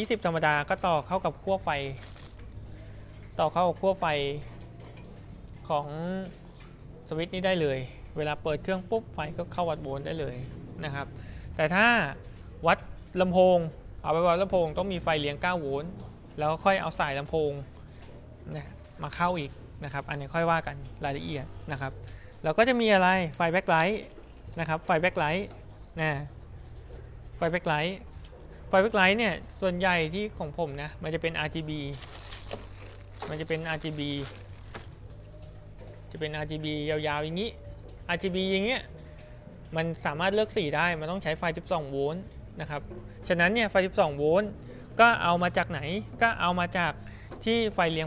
20 ธรรมดาก็ต่อเข้ากับขั้วไฟ ต่อเข้าขั้วไฟของสวิตช์นี้ได้เลย เวลาเปิดเครื่องปุ๊บไฟก็เข้าวัดโวลต์ได้เลยนะครับ แต่ถ้าวัดลำโพง เอาไปวัดลำโพงต้องมีไฟเลี้ยง 9 โวลต์แล้วค่อยเอาสายลำโพงนะมาเข้าอีกนะครับ อันนี้ค่อยว่ากันรายละเอียดนะครับแล้วก็จะมีอะไรไฟแบ็คไลท์นะครับ ไฟแบ็คไลท์นะไฟแบ็คไลท์ ไฟแบ็คไลท์เนี่ย ส่วนใหญ่ที่ของผมนะ มันจะเป็น RGB มันจะเป็น RGB จะเป็น RGB ยาวๆอย่างนี้ RGB อย่างเงี้ย มันสามารถเลือกสีได้ มันต้องใช้ไฟ 12 โวลต์นะครับ ฉะนั้นเนี่ยไฟ 12 โวลต์ก็เอามาจากไหน ก็เอามาจากที่ไฟเลี้ยง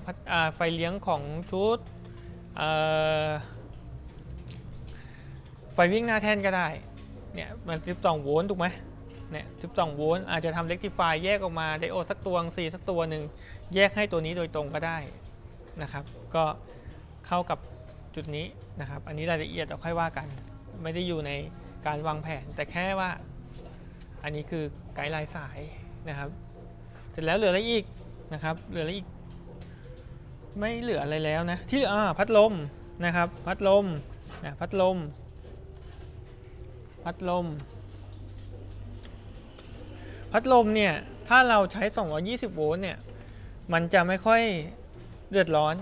ไฟเลี้ยงของชุดไฟวิ่งหน้าแท่นก็ได้ เนี่ยมัน 12 โวลต์ถูกไหม เนี่ย 12 โวลต์อาจจะทำเ e ก t ิฟายแยกออกมาไดโอดสักตัวสีสักตัวหนึ่งแยกให้ตัวนี้โดยตรงก็ได้นะครับ ก็เข้ากับจุดนี้นะครับ อันนี้รายละเอียดเราค่อยว่ากัน ไม่ได้อยู่ในการวางแผน แต่แค่ว่า อันนี้คือไกด์ไลน์สายนะครับเสร็จแล้วเหลืออะไรอีกนะครับ เหลืออะไรอีก ไม่เหลืออะไรแล้วนะ ที่อ่าพัดลมนะครับ พัดลมนะพัดลม พัดลม พัดลมเนี่ย ถ้าเราใช้ 220 โวลต์เนี่ย มันจะไม่ค่อยเดือดร้อน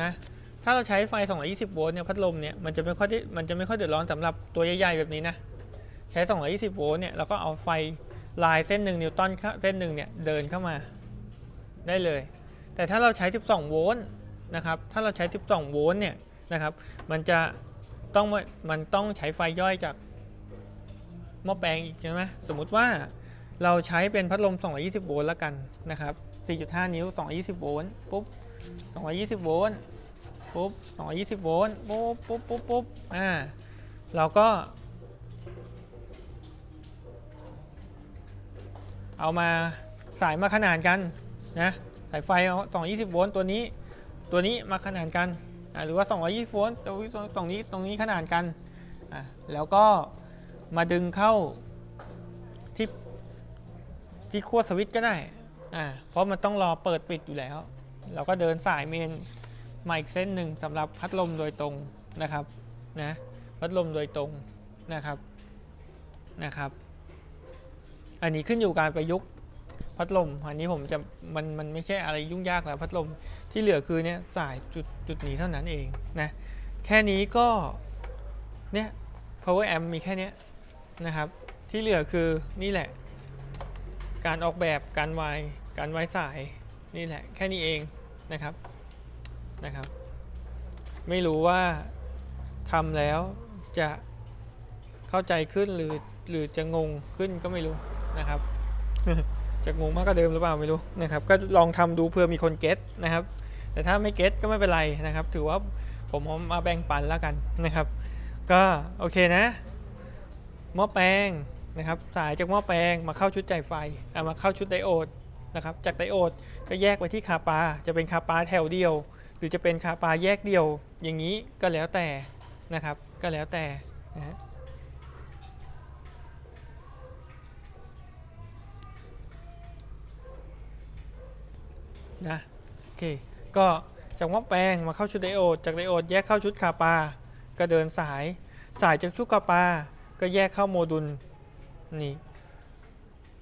นะ ถ้าเราใช้ไฟ 220 โวลต์เนี่ย พัดลมเนี่ย มันจะไม่ค่อยมันจะไม่ค่อยเดือดร้อนสำหรับตัวใหญ่ๆแบบนี้นะ ใช้ 220 โวลต์เนี่ย เราก็เอาไฟลายเส้นหนึ่งนิวตันเข้าเส้นหนึ่งเนี่ย เดินเข้ามาได้เลย แต่ถ้าเราใช้ 12 โวลต์นะครับ ถ้าเราใช้ 12 โวลต์เนี่ยนะครับ มันจะต้องมามันต้องใช้ไฟย่อยจากหม้อแปลงอีกใช่ไหมสมมุติว่า เราใช้เป็นพัดลม 220 โวลต์แล้วกันนะครับ 4.5 นิ้ว 220 โวลต์ปุ๊บ 220 โวลต์ปุ๊บ 220 โวลต์ปุ๊บปุ๊บปุ๊บปุ๊บอ่า เราก็ เอามาสายมาขนานกันนะสายไฟเอา220 โวลต์ตัวนี้ตัวนี้มาขนานกันอ่าหรือว่า 220 โวลต์ตรงนี้ตรงนี้ตรงนี้ขนานกันอ่าแล้วก็มาดึงเข้าที่ ที่ขั้วสวิตช์ก็ได้อ่าเพราะมันต้องรอเปิดปิดอยู่แล้ว เราก็เดินสายเมนมาอีกเส้นหนึ่งสำหรับพัดลมโดยตรงนะครับนะพัดลมโดยตรงนะครับนะครับ อันนี้ขึ้นอยู่การประยุกต์พัดลม อันนี้ผมจะมันมันไม่ใช่อะไรยุ่งยากแล้วพัดลมที่เหลือคือเนี่ยสายจุดจุดนี้เท่านั้นเองนะแค่นี้ก็เนี่ย power amp มีแค่เนี้ยนะครับ ที่เหลือคือนี่แหละ การออกแบบการวายการไว้สายนี่แหละแค่นี้เองนะครับนะครับ ไม่รู้ว่าทำแล้วจะเข้าใจขึ้นหรือหรือจะงงขึ้นก็ไม่รู้นะครับจะงงมากกว่าเดิมหรือเปล่าไม่รู้นะครับ ก็ลองทำดูเพื่อมีคนเก็ตนะครับ แต่ถ้าไม่เก็ตก็ไม่เป็นไรนะครับ ถือว่าผมมาแบ่งปันแล้วกันนะครับ ก็โอเคนะหม้อแปลง นะครับสายจากหม้อแปลงมาเข้าชุดจ่ายไฟเอามาเข้าชุดไดโอดนะครับจากไดโอดก็แยกไปที่คาปาจะเป็นคาปาแถวเดียว หรือจะเป็นคาปาแยกเดียว อย่างนี้ก็แล้วแต่นะครับก็แล้วแต่นะฮะนะโอเคก็จากหม้อแปลงมาเข้าชุดไดโอดจากไดโอดแยกเข้าชุดคาปาก็เดินสายสายจากชุดคาปาก็แยกเข้าโมดูล นี่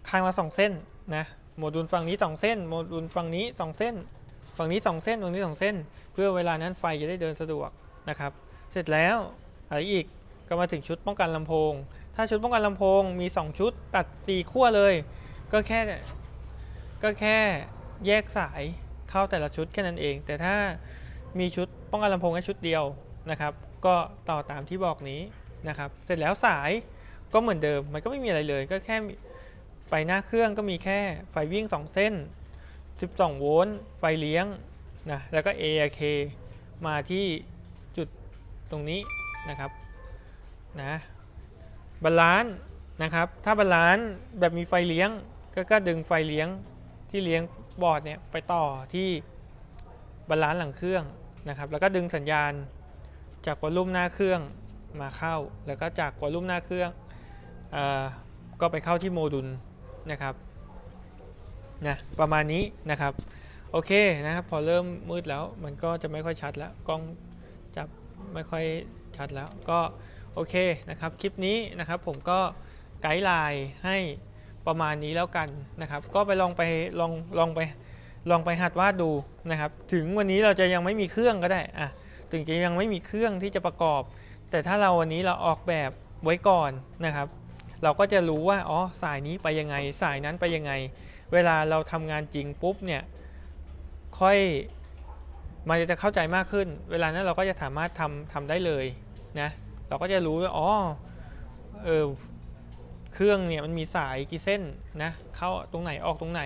ข้างละสองเส้นนะโมดูลฝั่งนี้สองเส้นโมดูลฝั่งนี้สองเส้น ฝั่งนี้สองเส้นฝั่งนี้สองเส้น เพื่อเวลานั้นไฟจะได้เดินสะดวกนะครับ เสร็จแล้วอะไรอีกก็มาถึงชุดป้องกันลำโพง ถ้าชุดป้องกันลำโพงมี 2 ชุดตัด 4 ขั้วเลย ก็แค่ก็แค่แยกสายเข้าแต่ละชุดแค่นั้นเอง แต่ถ้ามีชุดป้องกันลำโพงแค่ชุดเดียวนะครับ ก็ต่อตามที่บอกนี้นะครับ เสร็จแล้วสาย ก็เหมือนเดิมมันก็ไม่มีอะไรเลย ก็แค่ไปหน้าเครื่องก็มีแค่ไฟวิ่ง 2 เส้น 12 โวลต์ไฟเลี้ยงนะแล้วก็ ARK มาที่จุดตรงนี้นะครับนะบาลานซ์นะครับถ้าบาลานซ์แบบมีไฟเลี้ยงก็ก็ดึงไฟเลี้ยงที่เลี้ยงบอร์ดเนี่ยไปต่อที่บาลานซ์หลังเครื่องนะครับแล้วก็ดึงสัญญาณจากวอลลุ่มหน้าเครื่องมาเข้า แล้วก็จากวอลลุ่มหน้าเครื่อง ก็ไปเข้าที่โมดูลนะครับนะประมาณนี้นะครับ โอเคนะครับ พอเริ่มมืดแล้วมันก็จะไม่ค่อยชัดแล้ว กล้องจับไม่ค่อยชัดแล้วก็โอเคนะครับ คลิปนี้นะครับผมก็ไกด์ไลน์ให้ประมาณนี้แล้วกันนะครับ ก็ไปลองไปลองลองไปลองไปหัดวาดดูนะครับ ถึงวันนี้เราจะยังไม่มีเครื่องก็ได้อะถึงจะยังไม่มีเครื่องที่จะประกอบ แต่ถ้าเราวันนี้เราออกแบบไว้ก่อนนะครับ เราก็จะรู้ว่าอ๋อสายนี้ไปยังไง สายนั้นไปยังไง เวลาเราทำงานจริงปุ๊บเนี่ยค่อยมันจะเข้าใจมากขึ้น เวลานั้นเราก็จะสามารถทำทำได้เลยนะเราก็จะรู้ว่าอ๋อเออเครื่องเนี่ยมันมีสายกี่เส้นนะเข้าตรงไหนออกตรงไหน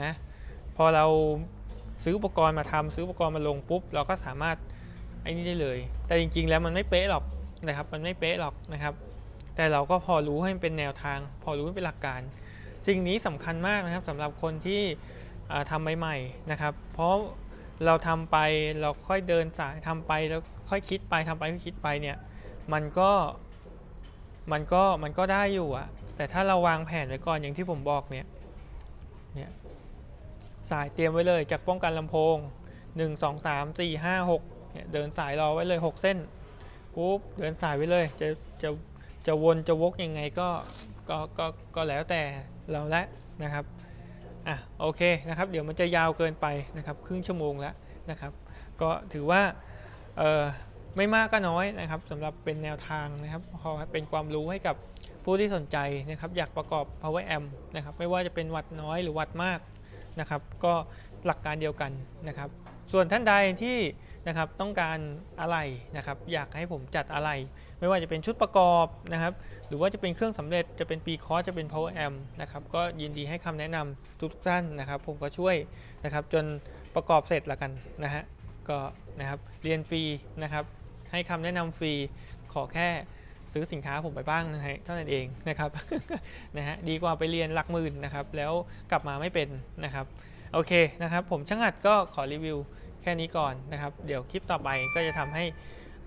นะพอเราซื้ออุปกรณ์มาทำซื้ออุปกรณ์มาลงปุ๊บ เราก็สามารถไอ้นี่ได้เลย แต่จริงๆแล้วมันไม่เป๊ะหรอกนะครับ มันไม่เป๊ะหรอกนะครับ แต่เราก็พอรู้ให้มันเป็นแนวทาง พอรู้ให้เป็นหลักการ สิ่งนี้สำคัญมากนะครับสำหรับคนที่อ่าทำใหม่ๆนะครับ เพราะเราทำไปเราค่อยเดินสายทำไปแล้วค่อยคิดไปทำไปค่อยคิดไปเนี่ยมันก็มันก็มันก็ได้อยู่อะแต่ถ้าเราวางแผนไว้ก่อนอย่างที่ผมบอกเนี่ยเนี่ยสายเตรียมไว้เลยจากป้องกันลำโพง 1 2 3 4 5 6เนี่ยเดินสายรอไว้เลย 6 เส้นปุ๊บเดินสายไว้เลยจะจะ จะวนจะวกยังไงก็ก็ก็ก็แล้วแต่เราละนะครับอะโอเคนะครับ เดี๋ยวมันจะยาวเกินไปนะครับ ครึ่งชั่วโมงแล้วนะครับ ก็ถือว่าเออไม่มากก็น้อยนะครับสำหรับเป็นแนวทางนะครับพอเป็นความรู้ให้กับผู้ที่สนใจนะครับ อยากประกอบ power amp นะครับ ไม่ว่าจะเป็นวัดน้อยหรือวัดมากนะครับ ก็หลักการเดียวกันนะครับ ส่วนท่านใดที่นะครับต้องการอะไรนะครับ อยากให้ผมจัดอะไร ไม่ว่าจะเป็นชุดประกอบนะครับ หรือว่าจะเป็นเครื่องสำเร็จจะเป็นปีคอร์สจะเป็น power amp นะครับ ก็ยินดีให้คำแนะนำทุกท่านนะครับ ผมก็ช่วยนะครับจนประกอบเสร็จละกันนะฮะก็นะครับเรียนฟรีนะครับ ให้คำแนะนำฟรีขอแค่ซื้อสินค้าผมไปบ้างนะฮะเท่านั้นเองนะครับนะฮะดีกว่าไปเรียนหลักหมื่นนะครับ แล้วกลับมาไม่เป็นนะครับโอเคนะครับ ผมช่างอัดก็ขอรีวิวแค่นี้ก่อนนะครับ เดี๋ยวคลิปต่อไปก็จะทำให้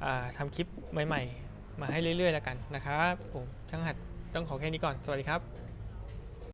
อ่าทำคลิปใหม่ ๆ มาให้เรื่อยๆแล้วกันนะครับผมช่างหัดต้องขอแค่นี้ก่อน สวัสดีครับ